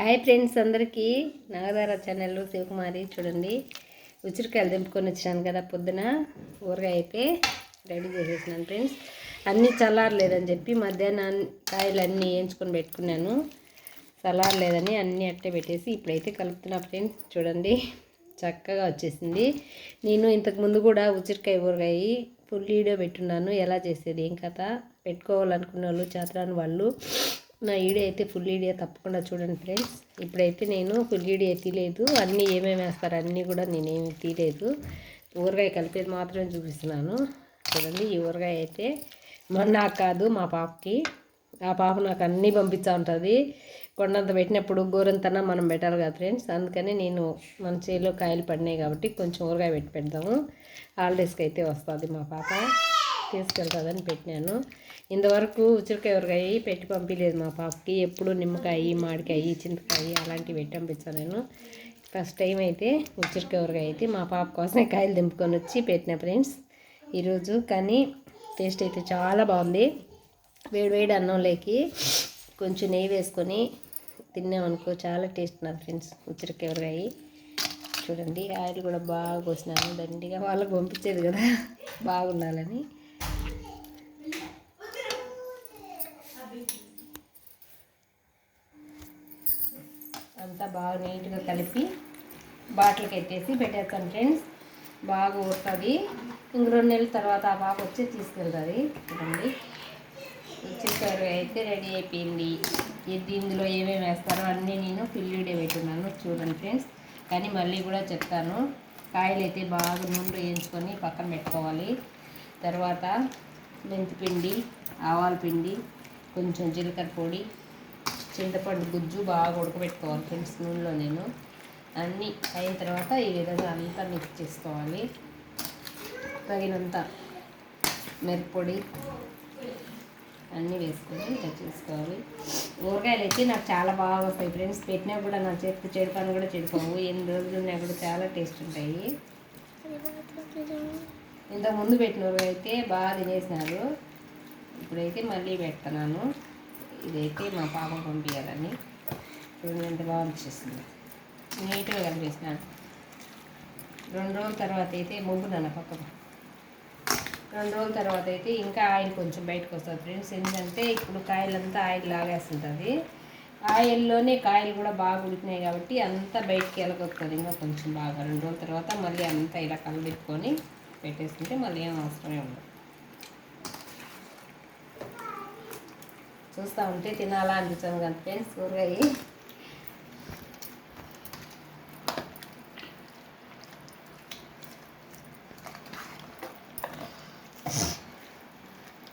Hi friends అందరికీ నాగదార ఛానల్లో శివకుమారి చూడండి. ఉచిరికాయలు దింపుకొని వచ్చినాను కదా పొద్దున ఊరగాయ అయితే రెడీ చేసేసినాను ఫ్రెండ్స్ అన్నీ చల్లారలేదని చెప్పి మధ్యాహ్నం కాయలు అన్నీ వేయించుకొని పెట్టుకున్నాను. చల్లారలేదని అన్నీ అట్టే పెట్టేసి ఇప్పుడైతే కలుపుతున్నా ఫ్రెండ్స్ చూడండి చక్కగా వచ్చేసింది. నేను ఇంతకు ముందు కూడా ఉచిరికాయ ఊరగాయ ఫుల్ వీడియో పెట్టున్నాను. ఎలా చేసేది ఏం కథ? పెట్టుకోవాలనుకున్న వాళ్ళు చేతరాని వాళ్ళు నా వీడియో అయితే ఫుల్ ఈడియా తప్పకుండా చూడండి ఫ్రెండ్స్ ఇప్పుడైతే నేను ఫుల్ ఈడియా తీయలేదు అన్నీ ఏమేమి వేస్తారు అన్నీ కూడా నేనేమి తీయలేదు ఊరగాయ కలిపేది మాత్రమే చూపిస్తున్నాను. చూడండి ఈ ఊరగాయ అయితే మొన్న నాకు కాదు మా పాపకి. ఆ పాప నాకు అన్నీ పంపిస్తూ ఉంటుంది. కొండంత పెట్టినప్పుడు గోరంతన మనం పెట్టాలి కదా ఫ్రెండ్స్ అందుకని నేను మన చేలో కాయలు పడినాయి కాబట్టి కొంచెం ఊరగాయ పెట్టి పెడదాము. హాలిడేస్కి అయితే వస్తుంది మా పాప. తీసుకెళ్తుందని పెట్టినాను. ఇంతవరకు ఉసిరికాయ ఊరగాయ పెట్టి పంపించలేదు మా పాపకి. ఎప్పుడు నిమ్మకాయ మామిడికాయ చింతకాయ అలాంటివి పెట్టి పంపించాను నేను. ఫస్ట్ టైం అయితే ఉసిరికాయ ఊరగాయ అయితే మా పాప కోసమే కాయలు దింపుకొని వచ్చి పెట్టిన ఫ్రెండ్స్. ఈరోజు కానీ టేస్ట్ అయితే చాలా బాగుంది. వేడి వేడి అన్నంలోకి కొంచెం నెయ్యి వేసుకొని తిన్నామనుకో చాలా టేస్ట్ నా ఫ్రెండ్స్ ఉసిరికాయ ఊరగాయ. చూడండి ఆయిల్ కూడా బాగా పోసినాను. దండిగా వాళ్ళకి పంపించేది కదా బాగుండాలని. అంతా బాగా నీట్గా కలిపి బాటిల్కి ఎట్టేసి పెట్టేస్తాను ఫ్రెండ్స్. బాగా ఊరుతుంది. ఇంక రెండు నెలల తర్వాత ఆ పాప వచ్చి తీసుకెళ్తుంది చూడండి. చిక్కరు అయితే రెడీ అయిపోయింది. ఇది ఇందులో ఏమేమి వేస్తారో అన్నీ నేను పిల్లిడే పెట్టున్నాను. చూడండి ఫ్రెండ్స్. కానీ మళ్ళీ కూడా చెప్తాను. కాయలు అయితే బాగా నూనెలో వేయించుకొని పక్కన పెట్టుకోవాలి. తర్వాత మెంతిపిండి ఆవాల పిండి కొంచెం జీలకర్ర పొడి చింతపండు గుజ్జు బాగా ఉడకబెట్టుకోవాలి ఫ్రెండ్స్ నూనెలో నేను. అన్నీ అయిన తర్వాత ఈ విధంగా అంతా మిక్స్ చేసుకోవాలి. తగినంత మిరప్పొడి అన్నీ వేసుకొని ఇలా చేసుకోవాలి. ఊరగాయలు అయితే నాకు చాలా బాగా వస్తాయి ఫ్రెండ్స్. పెట్టినా కూడా నా చేతికి చెడుకాను కూడా చెడిపోవు ఎన్ని రోజులు ఉన్నా కూడా చాలా టేస్ట్ ఉంటాయి. ఇంతకుముందు పెట్టిన అయితే బాగా తినేసినారు. ఇప్పుడైతే మళ్ళీ పెడుతున్నాను. ఇదైతే మా పాప పంపించాలని చూడండి ఎంత బాగా వచ్చేసింది నీట్గా కలిపేసినాను రెండు రోజుల తర్వాత అయితే ముగ్గునన్న పక్కన రెండు రోజుల తర్వాత అయితే ఇంకా ఆయిల్ కొంచెం బయటకు వస్తుంది ఫ్రెండ్స్. ఎందుకంటే ఇప్పుడు కాయలంతా ఆయిల్ లాగేస్తుంటుంది. ఆయిల్లోనే కాయలు కూడా బాగా ఉడికినాయి కాబట్టి అంతా బయటికి వెళ్ళగొస్తుంది ఇంకా కొంచెం బాగా రెండు రోజుల తర్వాత మళ్ళీ అంతా ఇలా కలబెట్టుకొని పెట్టేసుకుంటే మళ్ళీ ఏం అవసరమే ఉండదు. చూస్తూ ఉంటే తినాలా అనిపించాను కదా ఫ్రెండ్స్ కూరగాయ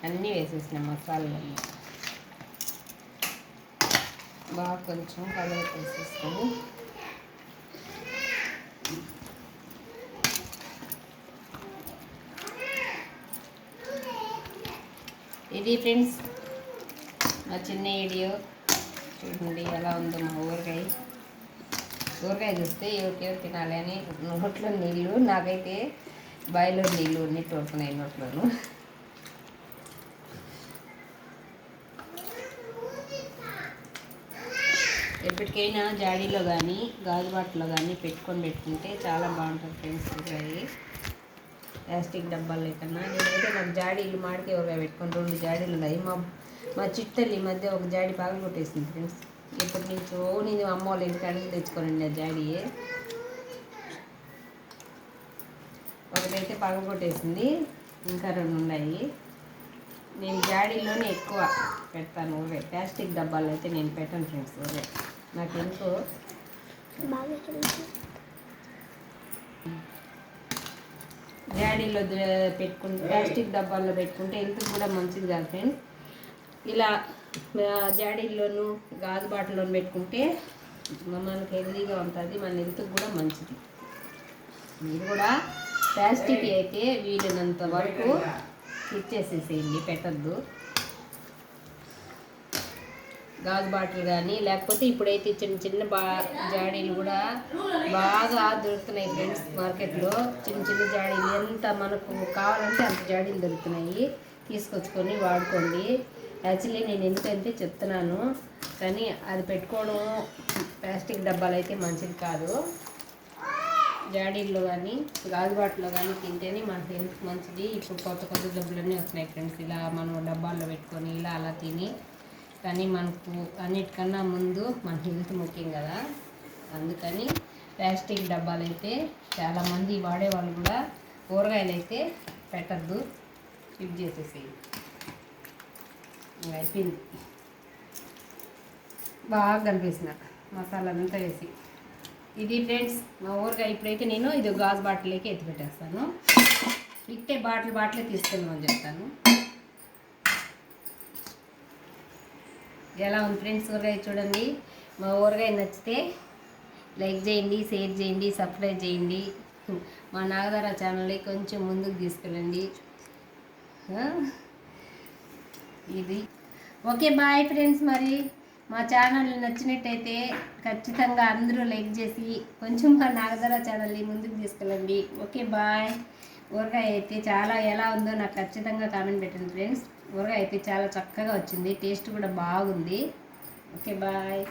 అన్నీ వేసేసిన మసాలాలన్నీ బాగా కొంచెం కలర్ వేసేసుకొని. ఇది ఫ్రెండ్స్ మా చిన్న వీడియో చూడండి ఎలా ఉందో మా ఊరగాయ. ఊరగాయ చూస్తే ఎవరికెవరు తినాలి అని నోట్లో నీళ్ళు నాకైతే బాయిలో నీళ్ళు అన్ని తోడుకున్నాయి నోట్లోను. ఎప్పటికైనా జాడీలో కానీ గాజు బాటలో కానీ పెట్టుకొని పెట్టుకుంటే చాలా బాగుంటుంది ఫ్రెండ్స్ ఊరగాయ. ప్లాస్టిక్ డబ్బాలు లేకన్నా. నేనైతే నాకు జాడీలు మాడికి ఊరగాయ పెట్టుకొని రెండు జాడీలు ఉన్నాయి. మా మా చిట్టల్లి ఈ మధ్య ఒక జాడి పగలు కొట్టేసింది ఫ్రెండ్స్. ఎప్పటి నుంచో నేను అమ్మ వాళ్ళ ఇంటికి అడిగి తెచ్చుకోనండి ఆ జాడీ. ఒకటైతే పగ కొట్టేసింది. ఇంకా రెండు ఉన్నాయి. నేను జాడీలోనే ఎక్కువ పెడతాను ఊరే ప్లాస్టిక్ డబ్బాలు అయితే నేను పెట్టాను ఫ్రెండ్స్ ఊరే నాకు ఎందుకో జాడీలో పెట్టుకుంటే ప్లాస్టిక్ డబ్బాల్లో పెట్టుకుంటే ఎందుకు కూడా మంచిది కాదు ఫ్రెండ్స్. ఇలా ఆ, జాడీల్లోనూ గాజు బాటలోను పెట్టుకుంటే మనకి హెల్తీగా ఉంటుంది మన హెల్త్కి కూడా మంచిది. మీరు కూడా ప్లాస్టిక్ అయితే వీలైనంత వరకు ఇచ్చేసేసేయండి పెట్టద్దు. గాజు బాటిల్ కానీ లేకపోతే ఇప్పుడైతే చిన్న చిన్న బా జాడీలు కూడా బాగా దొరుకుతున్నాయి ఫ్రెండ్స్ మార్కెట్లో. చిన్న చిన్న జాడీలు ఎంత మనకు కావాలంటే అంత జాడీలు దొరుకుతున్నాయి. తీసుకొచ్చుకొని వాడుకోండి. యాక్చువల్లీ నేను ఎందుకంటే చెప్తున్నాను కానీ అది పెట్టుకోవడం ప్లాస్టిక్ డబ్బాలు అయితే మంచిది కాదు. జాడీల్లో కానీ గాజు బాటిల్లో కానీ తింటేనే మనకి హెల్త్ మంచిది. ఇప్పుడు కొత్త కొత్త జబ్బులన్నీ వస్తున్నాయి ఫ్రెండ్స్. ఇలా మనం డబ్బాల్లో పెట్టుకొని ఇలా అలా తిని కానీ మనకు అన్నిటికన్నా ముందు మన హెల్త్ ముఖ్యం కదా. అందుకని ప్లాస్టిక్ డబ్బాలు అయితే చాలామంది వాడేవాళ్ళు కూడా కూరగాయలు అయితే పెట్టద్దు. స్కిప్ చేసేసి అయిపోయింది. బాగా కలిపేసిన మసాలా అంతా వేసి. ఇది ఫ్రెండ్స్ మా ఊరిగా ఇప్పుడైతే నేను ఇది గాజు బాటిల్లోకి ఎత్తి పెట్టేస్తాను. ఇట్టే బాటిల్ బాటిలే తీసుకెళ్ళమని చెప్తాను. ఎలా ఉంది ఫ్రెండ్స్ ఊరగాయ చూడండి. మా ఊరగాయ నచ్చితే లైక్ చేయండి షేర్ చేయండి సబ్స్క్రైబ్ చేయండి. మా నాగదార ఛానల్ని కొంచెం ముందుకు తీసుకెళ్ళండి. ఇది. ఓకే బాయ్ ఫ్రెండ్స్ మరి. మా ఛానల్ నచ్చినట్టయితే ఖచ్చితంగా అందరూ లైక్ చేసి కొంచెం మా నాగధర ఛానల్ని ముందుకు తీసుకెళ్ళండి. Okay bye. ఊరగాయ అయితే చాలా ఎలా ఉందో నాకు ఖచ్చితంగా కామెంట్ పెట్టండి ఫ్రెండ్స్. ఊరగాయ అయితే చాలా చక్కగా వచ్చింది. టేస్ట్ కూడా బాగుంది. Okay bye.